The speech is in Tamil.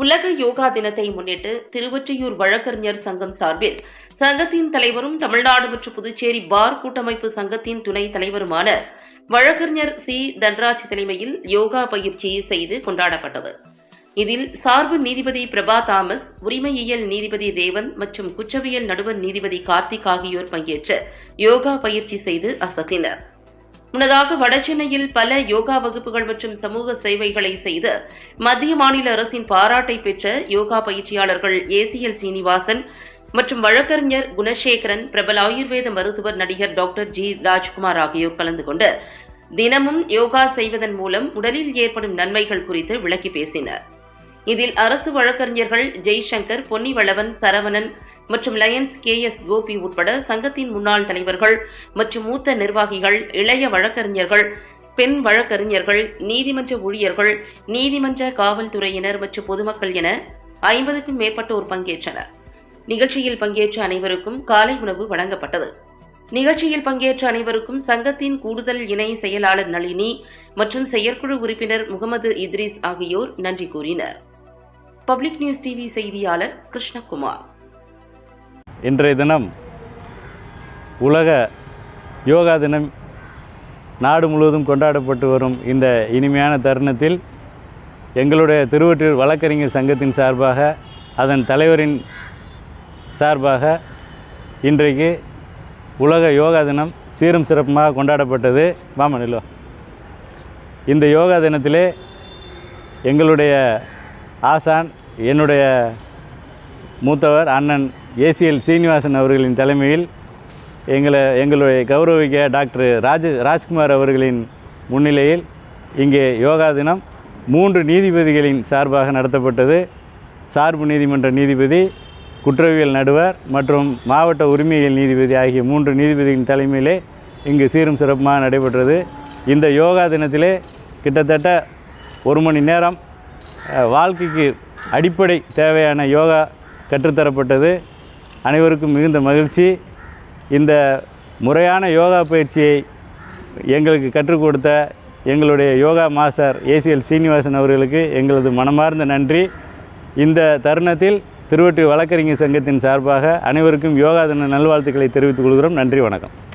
உலக யோகா தினத்தை முன்னிட்டு திருவொற்றியூர் வழக்கறிஞர் சங்கம் சார்பில் சங்கத்தின் தலைவரும் தமிழ்நாடு மற்றும் புதுச்சேரி பார் கூட்டமைப்பு சங்கத்தின் துணைத் தலைவருமான வழக்கறிஞர் சி. தன்ராஜ் தலைமையில் யோகா பயிற்சி செய்து கொண்டாடப்பட்டது. இதில் சார்பு நீதிபதி பிரபா தாமஸ் உரிமையியல் நீதிபதி ரேவன் மற்றும் குற்றவியல் நடுவர் நீதிபதி கார்த்திக் ஆகியோர் பங்கேற்று யோகா பயிற்சி செய்து அசத்தினர். முன்னதாக வடசென்னையில் பல யோகா வகுப்புகள் மற்றும் சமூக சேவைகளை செய்து மத்திய மாநில அரசின் பாராட்டை பெற்ற யோகா பயிற்சியாளர்கள் ஏசிஎல் சீனிவாசன் மற்றும் வழக்கறிஞர் குணசேகரன் பிரபல ஆயுர்வேத மருத்துவர் நடிகர் டாக்டர் ஜி ராஜ்குமார் ஆகியோர் கலந்து கொண்டு தினமும் யோகா செய்வதன் மூலம் உடலில் ஏற்படும் நன்மைகள் குறித்து விளக்கி பேசினர். இதில் அரசு வழக்கறிஞர்கள் ஜெய்சங்கர் பொன்னிவளவன் சரவணன் மற்றும் லயன்ஸ் கே எஸ் கோபி உட்பட சங்கத்தின் முன்னாள் தலைவர்கள் மற்றும் மூத்த நிர்வாகிகள் இளைய வழக்கறிஞர்கள் பெண் வழக்கறிஞர்கள் நீதிமன்ற ஊழியர்கள் நீதிமன்ற காவல்துறையினர் மற்றும் பொதுமக்கள் என ஐம்பதுக்கும் மேற்பட்டோர் பங்கேற்றனர். நிகழ்ச்சியில் பங்கேற்ற அனைவருக்கும் காலை உணவு வழங்கப்பட்டது. நிகழ்ச்சியில் பங்கேற்ற அனைவருக்கும் சங்கத்தின் கூடுதல் இணை செயலாளர் நளினி மற்றும் செயற்குழு உறுப்பினர் முகமது இத்ரீஸ் ஆகியோர் நன்றி கூறினர். பப்ளிக் நியூஸ் டிவி செய்தியாளர் கிருஷ்ணகுமார். இன்றைய தினம் உலக யோகா தினம் நாடு முழுவதும் கொண்டாடப்பட்டு வரும் இந்த இனிமையான தருணத்தில் எங்களுடைய திருவற்றூர் வழக்கறிஞர் சங்கத்தின் சார்பாக அதன் தலைவரின் சார்பாக இன்றைக்கு உலக யோகா தினம் சீரும் சிறப்புமாக கொண்டாடப்பட்டது. வாமனிலோ இந்த யோகா தினத்திலே எங்களுடைய ஆசான் என்னுடைய மூத்தவர் அண்ணன் ஏசிஎல் சீனிவாசன் அவர்களின் தலைமையில் எங்களை எங்களுடைய கௌரவிக்க டாக்டர் ராஜ ராஜ்குமார் அவர்களின் முன்னிலையில் இங்கே யோகா தினம் மூன்று நீதிபதிகளின் சார்பாக நடத்தப்பட்டது. சார்பு நீதிமன்ற நீதிபதி குற்றவியல் நடுவர் மற்றும் மாவட்ட உரிமையியல் நீதிபதி ஆகிய மூன்று நீதிபதிகளின் தலைமையிலே இங்கு சீரும் சிறப்புமாக நடைபெற்றது. இந்த யோகா தினத்திலே கிட்டத்தட்ட ஒரு மணி நேரம் வாழ்க்கைக்கு அடிப்படை தேவையான யோகா கற்றுத்தரப்பட்டது. அனைவருக்கும் மிகுந்த மகிழ்ச்சி. இந்த முறையான யோகா பயிற்சியை எங்களுக்கு கற்றுக் கொடுத்த எங்களுடைய யோகா மாஸ்டர் ஏசிஎல் சீனிவாசன் அவர்களுக்கு எங்களது மனமார்ந்த நன்றி. இந்த தருணத்தில் திருவொற்றியூர் வழக்கறிஞர் சங்கத்தின் சார்பாக அனைவருக்கும் யோகா தின நல்வாழ்த்துக்களை தெரிவித்துக் கொள்கிறோம். நன்றி வணக்கம்.